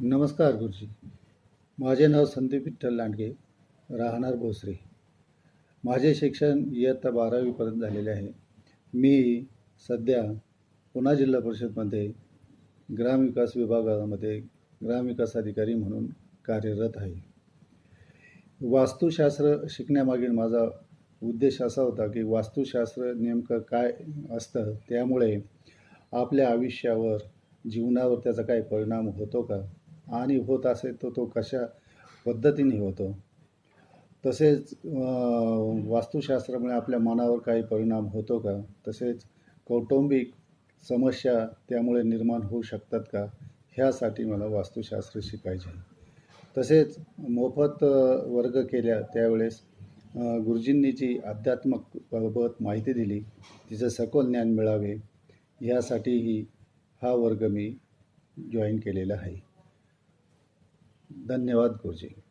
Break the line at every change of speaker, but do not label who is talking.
नमस्कार गुरुजी. माझे नाव संदीप विठ्ठल लांडगे राहणार भोसरे. माझे शिक्षण इयत्ता बारावीपर्यंत झालेले आहे. मी सध्या पुणा जिल्हा परिषदमध्ये ग्रामविकास विभागामध्ये ग्रामविकास अधिकारी म्हणून कार्यरत आहे. वास्तुशास्त्र शिकण्यामागील माझा उद्देश असा होता की वास्तुशास्त्र नेमकं काय असतं त्यामुळे आपल्या आयुष्यावर जीवनावर त्याचा काही परिणाम होतो का? आणि होत असेल तर तो कशा पद्धतीने होतो. तसेच वास्तुशास्त्रामुळे आपल्या मनावर काही परिणाम होतो का? तसेच कौटुंबिक समस्या त्यामुळे निर्माण होऊ शकतात का? ह्यासाठी मला वास्तुशास्त्र शिकायचे तसेच मोफत वर्ग केल्या त्यावेळेस गुरुजींनी जी अध्यात्मक बाबत माहिती दिली. तिचं सखोल ज्ञान मिळावे. यासाठीही हा वर्ग मी जॉईन केलेला आहे. धन्यवाद गुरुजी.